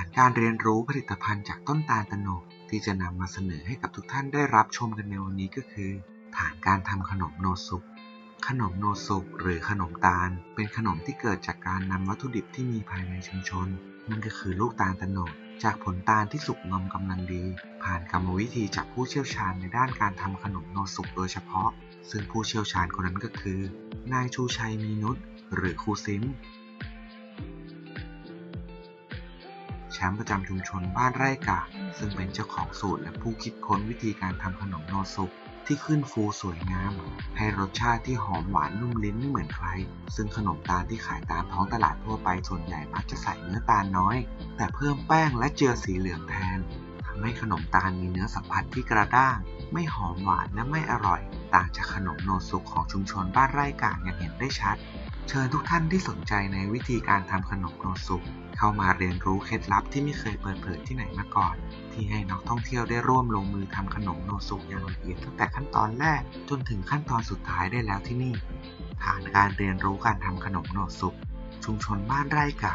ฐานการเรียนรู้ผลิตภัณฑ์จากต้นตาลตโนดที่จะนำมาเสนอให้กับทุกท่านได้รับชมกันในวันนี้ก็คือ ฐานการทำขนมโนซุปขนมโนซุปหรือขนมตาล เป็นขนมที่เกิดจากการนำวัตถุดิบที่มีภายในชุมชน นั่นก็คือลูกตาลตโนดจากผลตาลที่สุกงอมกำลังดี ผ่านกรรมวิธีจากผู้เชี่ยวชาญในด้านการทำขนมโนซุปโดยเฉพาะ ซึ่งผู้เชี่ยวชาญคนนั้นก็คือ นายชูชัยมีนุชหรือครูซิม แชมป์ประจำชุมชนบ้านไร่กะ ซึ่งเป็นเจ้าของสูตรและผู้คิดค้นวิธีการทำขนมโนซุปที่ขึ้นฟูสวยงาม ให้รสชาติที่หอมหวานนุ่มลิ้นไม่เหมือนใคร ซึ่งขนมตาลที่ขายตามท้องตลาดทั่วไปส่วนใหญ่มักจะใส่เนื้อตาลน้อย แต่เพิ่มแป้งและเจือสีเหลืองแทนทำให้ขนมตาลมีเนื้อสัมผัสที่กระด้าง ไม่หอมหวานและไม่อร่อย ต่างจากขนมโนซุปของชุมชนบ้านไร่กาอย่างเห็นได้ชัด เชิญทุกท่านที่สนใจในวิธีการทำขนมโนสุเข้ามาเรียนรู้เคล็ดลับที่ไม่เคยเปิดเผยที่ไหนมาก่อน ที่ให้นักท่องเที่ยวได้ร่วมลงมือทำขนมโนสุอย่างละเอียดตั้งแต่ขั้นตอนแรกจนถึงขั้นตอนสุดท้ายได้แล้วที่นี่ฐานการเรียนรู้การทำขนมโนสุชุมชนบ้านไร่กา